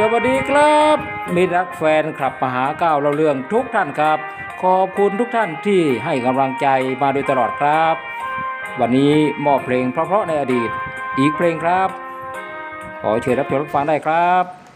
สวัสดีครับมิตรรักแฟนคลับมหาก้าวเราเรื่องทุกท่านครับ ขอบคุณทุกท่านที่ให้กำลังใจมาโดยตลอดครับ วันนี้มอบเพลงเพราะๆในอดีต อีกเพลงครับ ขอเชิญรับชมรับฟังได้ครับ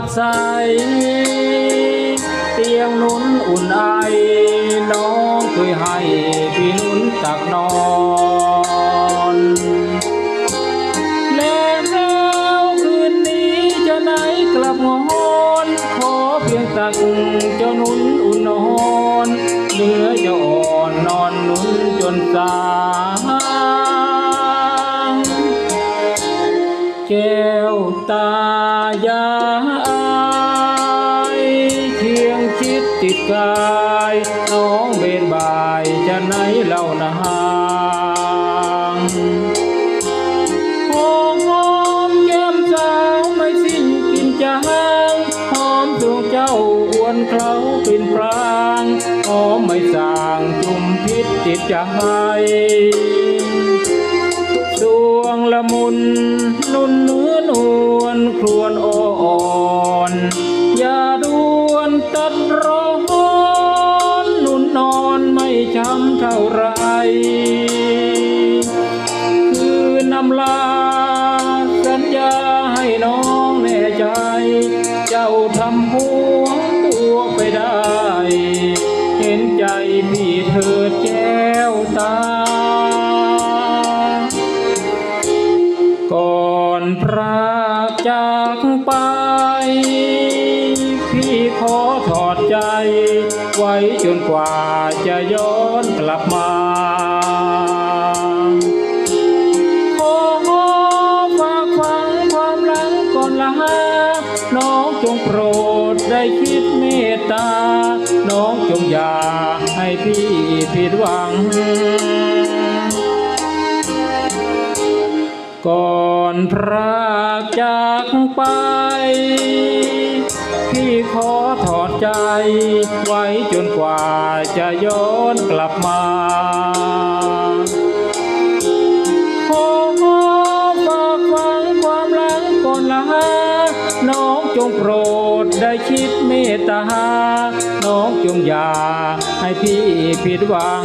พลักใส เตียงนุนอุ่นไอ น้องเคยให้พี่นุนตักนอนแล้วคืนนี้จะไหนกลับงอนขอเพียงตักเจ้านุนอุ่นนอนเนื้อจะอ่อนนอนนุนจนสางแก้วตายา ดติดกายน้องเบนบายจะไหนเล่านางหอมหอมแก้มสาวไม่สิ้นกินจางหอมดวงเจ้าอ้วนเคล้าเป็นพรางหอมไม่สางจุมพิษติดใจดวงละมุนนุ่นเนื้อนวลครวนอำลา สัญญาให้น้องแน่ใจ เจ้าทำหัวตัวไปได้ เห็นใจพี่เถิดแก้วตา ก่อนพรากจากไป พี่ขอถอดใจ ไว้จนกว่าจะย้อนกลับมา พี่ผิดหวัง ก่อนพรากจากไป พี่ขอถอดใจ ไว้จนกว่าจะย้อนกลับมา งโปรดได้คิดเมตตา น้องจงอย่าให้พี่ผิดหวัง